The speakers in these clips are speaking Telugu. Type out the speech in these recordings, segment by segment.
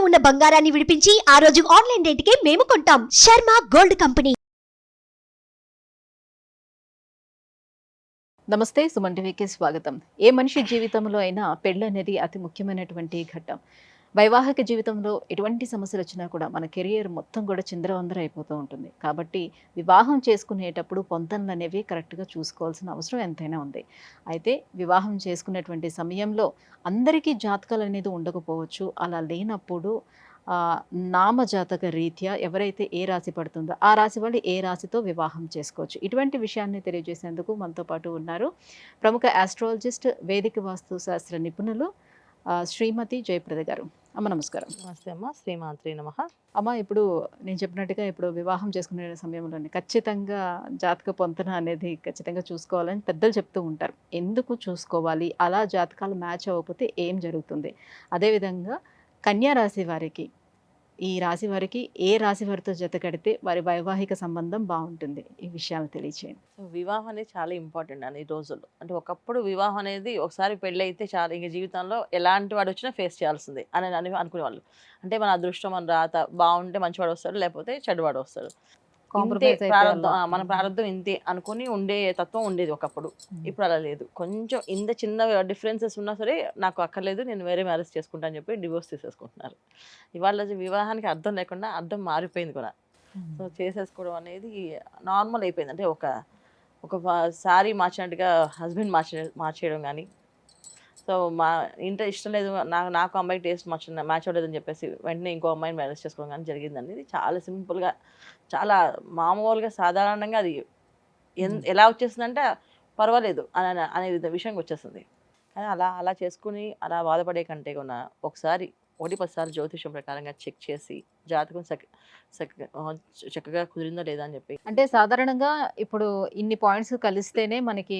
ఉన్న బంగారాన్ని విడిపించి ఆ రోజు ఆన్లైన్ రేటుకే మేము కొంటాం. Sharma gold company. నమస్తే సుమన్ టీవీకి స్వాగతం. ఏ మనిషి జీవితంలో అయినా పెళ్ళనేది అతి ముఖ్యమైనటువంటి ఘట్టం. వైవాహిక జీవితంలో ఎటువంటి సమస్యలు వచ్చినా కూడా మన కెరియర్ మొత్తం కూడా చిందరవందర అయిపోతూ ఉంటుంది. కాబట్టి వివాహం చేసుకునేటప్పుడు పొంతనలు అనేవి కరెక్ట్గా చూసుకోవాల్సిన అవసరం ఎంతైనా ఉంది. అయితే వివాహం చేసుకునేటువంటి సమయంలో అందరికీ జాతకాలు అనేది ఉండకపోవచ్చు. అలా లేనప్పుడు నామజాతక రీత్యా ఎవరైతే ఏ రాశి పడుతుందో ఆ రాశి వాళ్ళు ఏ రాశితో వివాహం చేసుకోవచ్చు. ఇటువంటి విషయాన్ని తెలియజేసేందుకు మనతో పాటు ఉన్నారు ప్రముఖ ఆస్ట్రాలజిస్ట్ వేదిక వాస్తు శాస్త్ర నిపుణులు శ్రీమతి జయప్రద గారు. అమ్మ నమస్కారం. నమస్తే అమ్మ. శ్రీమాత్రి నమ. అమ్మ ఇప్పుడు నేను చెప్పినట్టుగా ఇప్పుడు వివాహం చేసుకునే సమయంలోనే ఖచ్చితంగా జాతక పొంతన అనేది ఖచ్చితంగా చూసుకోవాలని పెద్దలు చెప్తూ ఉంటారు. ఎందుకు చూసుకోవాలి? అలా జాతకాలు మ్యాచ్ అవ్వకపోతే ఏం జరుగుతుంది? అదేవిధంగా కన్యా రాశి వారికి ఈ రాశి వారికి ఏ రాశి వారితో జత కడితే వారి వైవాహిక సంబంధం బాగుంటుంది? ఈ విషయాలు తెలియచేయండి. సో వివాహం అనేది చాలా ఇంపార్టెంట్ అండి ఈ రోజుల్లో. అంటే ఒకప్పుడు వివాహం అనేది ఒకసారి పెళ్ళి అయితే చాలా ఇంక జీవితంలో ఎలాంటి వాడు వచ్చినా ఫేస్ చేయాల్సిందే అని అని అనుకునేవాళ్ళు. అంటే మన అదృష్టం మన రాత బాగుంటే మంచివాడు వస్తాడు లేకపోతే చెడువాడు వస్తాడు. ఇంతే ప్రారంభం మన ప్రారంభం ఇంతే అనుకుని ఉండే తత్వం ఉండేది ఒకప్పుడు. ఇప్పుడు అలా లేదు. కొంచెం ఇంత చిన్న డిఫరెన్సెస్ ఉన్నా సరే నాకు అక్కర్లేదు నేను వేరే మ్యారేజ్ చేసుకుంటా అని చెప్పి డివోర్స్ తీసేసుకుంటున్నారు. ఇవాళ వివాహానికి అర్థం లేకుండా అర్థం మారిపోయింది కూడా. సో చేసేసుకోవడం అనేది నార్మల్ అయిపోయింది. అంటే ఒక ఒక శారీ మార్చినట్టుగా హస్బెండ్ మార్చే మార్చేయడం కానీ సో మా ఇంట ఇష్టం లేదు నాకు నాకు అమ్మాయి టేస్ట్ మ్యాచ్ మ్యాచ్ అవ్వలేదని చెప్పేసి వెంటనే ఇంకో అమ్మాయిని మ్యారేజ్ చేసుకోవడం కానీ జరిగిందండి ఇది చాలా సింపుల్గా చాలా మామూలుగా సాధారణంగా అది ఎన్. ఎలా వచ్చేసిందంటే పర్వాలేదు అని అనే విషయంకి వచ్చేస్తుంది కానీ అలా అలా చేసుకుని అలా బాధపడే కంటే కూడా ఒకసారి ఒకటి పదిసార్లు జ్యోతిషం ప్రకారంగా చెక్ చేసి జాతకం చక్కగా కుదిరిందా లేదా అని చెప్పి. అంటే సాధారణంగా ఇప్పుడు ఇన్ని పాయింట్స్ కలిస్తేనే మనకి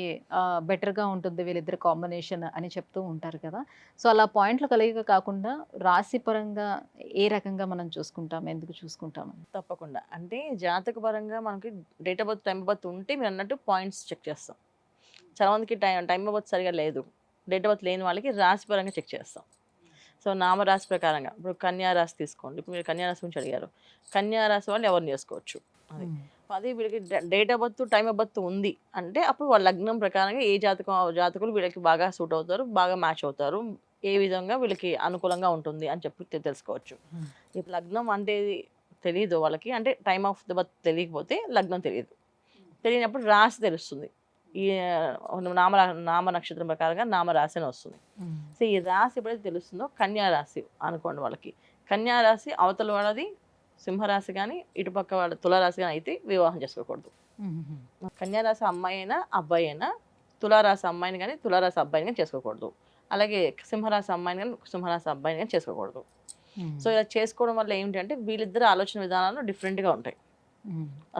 బెటర్గా ఉంటుంది వీళ్ళిద్దరు కాంబినేషన్ అని చెప్తూ ఉంటారు కదా. సో అలా పాయింట్లు కలిగ కాకుండా రాశి పరంగా ఏ రకంగా మనం చూసుకుంటాం ఎందుకు చూసుకుంటాం? తప్పకుండా. అంటే జాతక పరంగా మనకి date of birth time birth ఉంటే మీరు అన్నట్టు పాయింట్స్ చెక్ చేస్తాం. చాలా మందికి టైం టైం బర్త్ సరిగా లేదు. డేట్ ఆఫ్ బర్త్ లేని వాళ్ళకి రాశి పరంగా చెక్ చేస్తాం. సో నామరాశి ప్రకారంగా ఇప్పుడు కన్యా రాశి తీసుకోండి. ఇప్పుడు మీరు కన్యా రాశి గురించి అడిగారు. కన్యా రాశి వాళ్ళు ఎవరిని చేసుకోవచ్చు? అది. అదే వీళ్ళకి date of birth time of birth ఉంది అంటే అప్పుడు వాళ్ళ లగ్నం ప్రకారంగా ఏ జాతకం జాతకులు వీళ్ళకి బాగా సూట్ అవుతారు బాగా మ్యాచ్ అవుతారు ఏ విధంగా వీళ్ళకి అనుకూలంగా ఉంటుంది అని చెప్పి తెలుసుకోవచ్చు. ఇప్పుడు లగ్నం అంటే తెలియదు వాళ్ళకి. అంటే టైం ఆఫ్ ద బర్త్ తెలియకపోతే లగ్నం తెలియదు. తెలియనప్పుడు రాశి తెలుస్తుంది. ఈ నామ నామ నక్షత్రం ప్రకారంగా నామ రాశి అని వస్తుంది. సో ఈ రాశి ఎప్పుడైతే తెలుస్తుందో కన్యా రాశి అనుకోండి వాళ్ళకి. కన్యా రాశి అవతల వాళ్ళది సింహరాశి కానీ ఇటుపక్క వాళ్ళ తులారాశి కానీ అయితే వివాహం చేసుకోకూడదు. కన్యా రాశి అమ్మాయి అయినా అబ్బాయి అయినా తులారాశి అమ్మాయిని కానీ తులారాశి అబ్బాయిని కానీ చేసుకోకూడదు. అలాగే సింహరాశి అమ్మాయిని కానీ సింహరాశి అబ్బాయిని కానీ చేసుకోకూడదు. సో ఇలా చేసుకోవడం వల్ల ఏంటంటే వీళ్ళిద్దరు ఆలోచన విధానాలు డిఫరెంట్గా ఉంటాయి.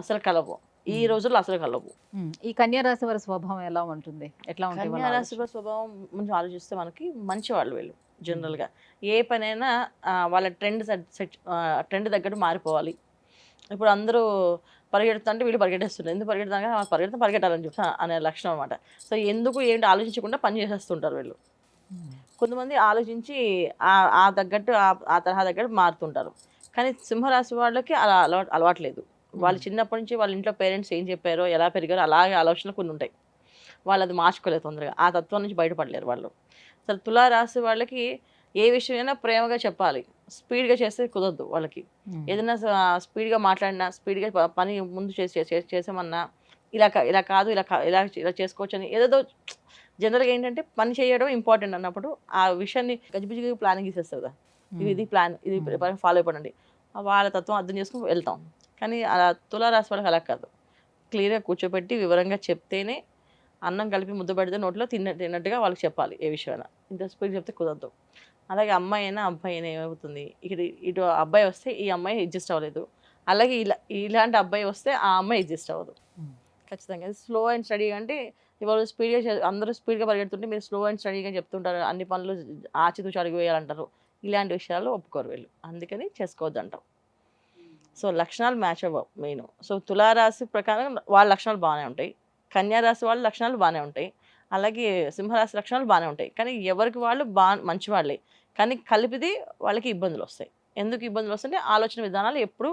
అసలు కలవు. ఈ. రోజుల్లో అసలు కలవు. ఈ కన్యా రాశి వారి స్వభావం ఎలా ఉంటుంది? ఎట్లా ఉంటుంది వాళ్ళ కన్యా రాశి ఆలోచన? వారి స్వభావం నుంచి ఆలోచిస్తే మనకి మంచి వాళ్ళు వీళ్ళు జనరల్గా. ఏ పనైనా వాళ్ళ ట్రెండ్ సెట్ ట్రెండ్ తగ్గట్టు మారిపోవాలి. ఇప్పుడు అందరూ పరిగెడుతుంటే వీళ్ళు పరిగెట్టేస్తున్నారు. ఎందుకు పరిగెడతాగా పరిగెడతా పరిగెట్టాలని చెప్పి అనే లక్షణం అనమాట సో ఎందుకు ఏంటి ఆలోచించకుండా పని చేసేస్తుంటారు వీళ్ళు. కొంతమంది ఆలోచించి ఆ ఆ తగ్గట్టు ఆ- ఆ తరహా తగ్గట్టు మారుతుంటారు. కానీ సింహరాశి వాళ్ళకి అలా అలవాటు అలవాట్లేదు వాళ్ళు చిన్నప్పటి నుంచి వాళ్ళ ఇంట్లో పేరెంట్స్ ఏం చెప్పారో ఎలా పెరిగారో అలాగే ఆలోచనలు కొన్ని ఉంటాయి. వాళ్ళు అది మార్చుకోలేదు తొందరగా. ఆ తత్వం నుంచి బయటపడలేరు వాళ్ళు. అసలు తులారాశి వాళ్ళకి ఏ విషయమైనా ప్రేమగా చెప్పాలి. స్పీడ్గా చేస్తే కుదరదు వాళ్ళకి. ఏదైనా స్పీడ్గా మాట్లాడినా స్పీడ్గా పని ముందు చేసి చేసి- చేసామన్నా ఇలా ఇలా కాదు ఇలా ఇలా ఇలా చేసుకోవచ్చు అని ఏదేదో జనరల్గా ఏంటంటే పని చేయడం ఇంపార్టెంట్ అన్నప్పుడు ఆ విషయాన్ని గజిబిజిగా ప్లానింగ్ ఇచ్చేస్తుంది కదా. ఇది ఇది ప్లాన్ ఇది. ఫాలో అయిపోండి. వాళ్ళ తత్వం అర్థం చేసుకుని వెళ్తాం. కానీ అలా తులారాశి వాళ్ళకి అలా కాదు. క్లియర్గా కూర్చోబెట్టి వివరంగా చెప్తేనే అన్నం కలిపి ముద్ద పెడితే నోట్లో తిన్న తిన్నట్టుగా వాళ్ళకి చెప్పాలి ఏ విషయమైనా. ఇంత స్పీడ్ చెప్తే కుదరదు. అలాగే అమ్మాయి అయినా అబ్బాయి అయినా ఏమవుతుంది? ఇక్కడ ఇటు అబ్బాయి వస్తే ఈ అమ్మాయి అడ్జస్ట్ అవ్వలేదు. అలాగే ఇలా ఇలాంటి అబ్బాయి వస్తే ఆ అమ్మాయి అడ్జస్ట్ అవ్వదు. ఖచ్చితంగా. స్లో అండ్ స్టడీ అంటే ఇవాళ స్పీడ్గా అందరూ స్పీడ్గా పరిగెడుతుంటే మీరు స్లో అండ్ స్టడీగా చెప్తుంటారు. అన్ని పనులు ఆచితూచి అడుగు వేయాలంటారు. ఇలాంటి విషయాలు ఒప్పుకోరు వీళ్ళు. అందుకని చేసుకోవద్దు అంటాం సో లక్షణాలు మ్యాచ్ అవ్వవు మెయిన్. సో తులారాశి ప్రకారం వాళ్ళ లక్షణాలు బాగానే ఉంటాయి. కన్యా రాశి వాళ్ళ లక్షణాలు బాగానే ఉంటాయి. అలాగే సింహరాశి లక్షణాలు బాగానే ఉంటాయి. కానీ ఎవరికి వాళ్ళు బా మంచి వాళ్ళే. కానీ కలిపిది వాళ్ళకి ఇబ్బందులు వస్తాయి. ఎందుకు ఇబ్బందులు వస్తుంటే ఆలోచన విధానాలు ఎప్పుడు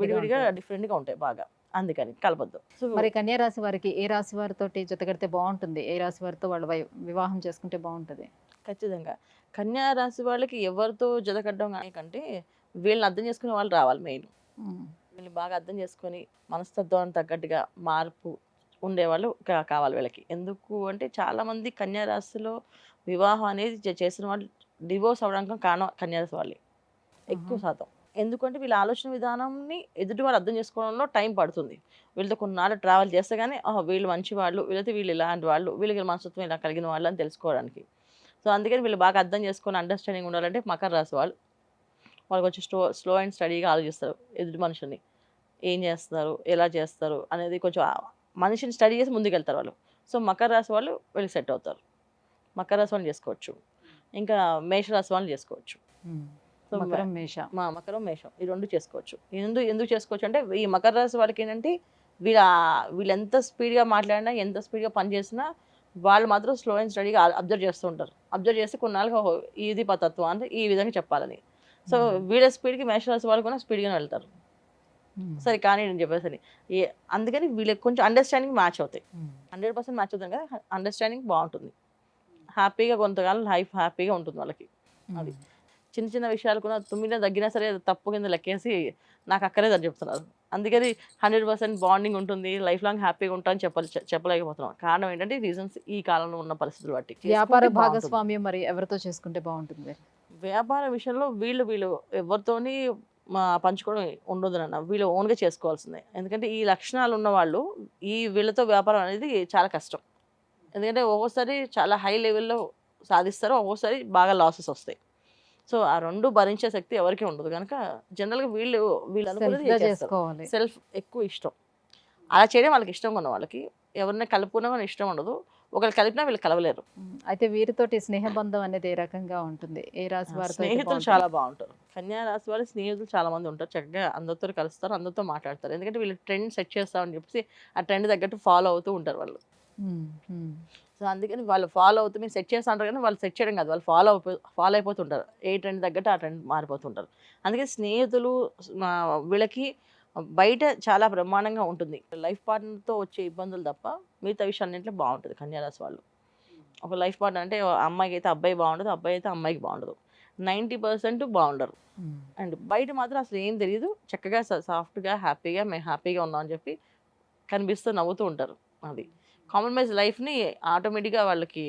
విడివిడిగా ఉంటాయి. డిఫరెంట్గా ఉంటాయి బాగా. అందుకని కలపద్దు. సో మరి కన్యా రాశి వారికి ఏ రాశి వారితో జతకడితే బాగుంటుంది? ఏ రాశి వారితో వాళ్ళు వివాహం చేసుకుంటే బాగుంటుంది? ఖచ్చితంగా. కన్యా రాశి వాళ్ళకి ఎవరితో జతకట్టడం కానీ కంటే వీళ్ళని అర్థం చేసుకునే వాళ్ళు రావాలి మెయిన్. వీళ్ళని బాగా అర్థం చేసుకొని మనస్తత్వానికి తగ్గట్టుగా మార్పు ఉండేవాళ్ళు కావాలి వీళ్ళకి. ఎందుకు అంటే చాలా మంది కన్యా రాశిలో వివాహం అనేది చేసిన వాళ్ళు డివోర్స్ అవడానికి కారణం కన్యా రాశి వాళ్ళే. ఎక్కువ. శాతం. ఎందుకంటే వీళ్ళ ఆలోచన విధానాన్ని ఎదుటి వాళ్ళు అర్థం చేసుకోవడంలో టైం పడుతుంది. వీళ్ళతో కొన్నాళ్ళు ట్రావెల్ చేస్తే కానీ "ఆహా, వీళ్ళు మంచి వాళ్ళు వీళ్ళైతే వీళ్ళు ఇలాంటి వాళ్ళు వీళ్ళకి మనస్తత్వం ఇలా కలిగిన వాళ్ళు అని తెలుసుకోవడానికి. సో అందుకని వీళ్ళు బాగా అర్థం చేసుకొని అండర్స్టాండింగ్ ఉండాలంటే మకర రాశి వాళ్ళు వాళ్ళు కొంచెం స్లో స్లో అండ్ స్టడీగా ఆలోచిస్తారు ఎదుటి మనుషుల్ని. ఏం చేస్తారు ఎలా చేస్తారు? అనేది కొంచెం మనిషిని స్టడీ చేసి ముందుకెళ్తారు వాళ్ళు. సో మకర రాశి వాళ్ళు వీళ్ళకి సెట్ అవుతారు. మకర రాశి వాళ్ళని చేసుకోవచ్చు. ఇంకా మేష రాశి వాళ్ళని చేసుకోవచ్చు. సో మకరం మేష. మా మకరం మేషం ఈ రెండు చేసుకోవచ్చు. ఎందుకు ఎందుకు చేసుకోవచ్చు అంటే ఈ మకర రాశి వాళ్ళకి ఏంటంటే వీళ్ళ వీళ్ళు ఎంత స్పీడ్గా మాట్లాడినా ఎంత స్పీడ్గా పనిచేసినా వాళ్ళు మాత్రం స్లో అండ్ స్టడీగా అబ్జర్వ్ చేస్తూ ఉంటారు. అబ్జర్వ్ చేసి కొన్నాళ్ళకి "ఓహో, ఇది పతత్వం అంటే ఈ విధంగా చెప్పాలని. So Hmm. వీళ్ళ స్పీడ్కి మేషరాశి వాళ్ళు కూడా స్పీడ్గానే వెళ్తారు ఉమ్. సరే కానీ నేను చెప్పేసరి ఏ అందుకని వీళ్ళకి కొంచెం అండర్స్టాండింగ్ మ్యాచ్ అవుతాయి. హండ్రెడ్ పర్సెంట్ మ్యాచ్ అవుతుంది కదా అండర్స్టాండింగ్ బాగుంటుంది హ్యాపీగా కొంతకాలం లైఫ్ హ్యాపీగా ఉంటుంది వాళ్ళకి అది. చిన్న చిన్న విషయాలు కూడా తుమ్మిన తగ్గినా సరే తప్పు కింద లెక్కేసి నాకు అక్కడే అని చెప్తున్నారు అందుకని హండ్రెడ్ పర్సెంట్ బాండింగ్ ఉంటుంది లైఫ్ లాంగ్ హ్యాపీగా ఉంటా అని చెప్పాలి చెప్పలేకపోతున్నాం కారణం ఏంటంటే రీజన్స్ ఈ కాలంలో ఉన్న పరిస్థితులు బట్టి వ్యాపార. భాగస్వామ్యం మరి ఎవరితో చేసుకుంటే బాగుంటుంది వ్యాపార విషయంలో వీళ్ళు వీళ్ళు ఎవరితోని మా పంచుకోవడం ఉండదు నాన్న వీళ్ళు ఓన్గా చేసుకోవాల్సిందే. ఎందుకంటే ఈ లక్షణాలు ఉన్న వాళ్ళు ఈ వీళ్ళతో వ్యాపారం అనేది చాలా కష్టం. ఎందుకంటే ఒక్కోసారి చాలా హై లెవెల్లో సాధిస్తారు ఒక్కోసారి బాగా లాసెస్ వస్తాయి. సో ఆ రెండు భరించే శక్తి ఎవరికి ఉండదు. కనుక జనరల్గా వీళ్ళు వీళ్ళు సెల్ఫ్ ఎక్కువ ఇష్టం. అలా చేయడం వాళ్ళకి ఇష్టం ఉన్న వాళ్ళకి ఎవరిని కలుపుకున్నా కానీ ఇష్టం ఉండదు. ఒకరు కలిపినా వీళ్ళు కలవలేరు. అయితే వీరితోటి స్నేహ బంధం అనేది ఏ రకంగా ఉంటుంది? ఏ రాశి అయితే స్నేహితులు? చాలా బాగుంటారు. కన్యా రాశి వాళ్ళ స్నేహితులు చాలా మంది ఉంటారు. చక్కగా అందరితో కలుస్తారు అందరితో మాట్లాడతారు. ఎందుకంటే వీళ్ళు ట్రెండ్ సెట్ చేస్తామని చెప్పేసి ఆ ట్రెండ్ తగ్గట్టు ఫాలో అవుతూ ఉంటారు వాళ్ళు. సో అందుకని వాళ్ళు ఫాలో అవుతూ మీరు సెట్ చేస్తా అంటారు కానీ వాళ్ళు సెట్ చేయడం కాదు. వాళ్ళు ఫాలో అయిపో ఫాలో అయిపోతుంటారు. ఏ ట్రెండ్ తగ్గట్టు ఆ ట్రెండ్ మారిపోతుంటారు. అందుకే స్నేహితులు వీళ్ళకి బయట చాలా బ్రహ్మాండంగా ఉంటుంది. లైఫ్ పార్ట్నర్తో వచ్చే ఇబ్బందులు తప్ప మిగతా విషయాలన్నింటిలో బాగుంటుంది కన్యారాశి వాళ్ళు. ఒక లైఫ్ పార్ట్నర్ అంటే అమ్మాయికి అయితే అబ్బాయి బాగుండదు అబ్బాయి అయితే అమ్మాయికి బాగుండదు. Ninety percent బాగుండరు. అండ్ బయట మాత్రం అసలు ఏం తెలియదు చక్కగా సాఫ్ట్గా హ్యాపీగా మేము హ్యాపీగా ఉన్నాం అని చెప్పి కనిపిస్తూ నవ్వుతూ ఉంటారు. అది కాంప్రమైజ్ లైఫ్ని ఆటోమేటిక్గా వాళ్ళకి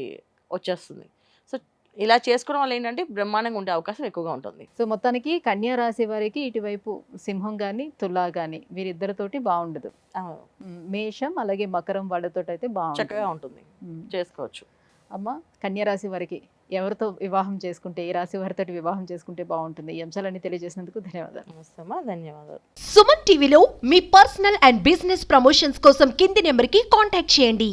వచ్చేస్తుంది. సో ఇలా చేసుకోవడం వల్ల ఏంటంటే బ్రహ్మాండంగా ఉండే అవకాశం ఎక్కువగా ఉంటుంది. సో మొత్తానికి కన్యా రాశి వారికి ఇటువైపు సింహం గాని తులా గాని వీరిద్దరితోటి బాగుండదు. మేషం అలాగే మకరం వాళ్ళతో అయితే చక్కగా ఉంటుంది. చేసుకోవచ్చు. అమ్మ కన్యా రాశి వారికి ఎవరితో వివాహం చేసుకుంటే ఏ రాశి వారితో వివాహం చేసుకుంటే బాగుంటుంది. ఈ అంశాలన్నీ తెలియజేసినందుకు ధన్యవాదాలు. ధన్యవాదాలు. సుమన్ టీవీలో మీ పర్సనల్ అండ్ బిజినెస్ ప్రమోషన్స్ కోసం కింది నెంబర్కి కాంటాక్ట్ చేయండి.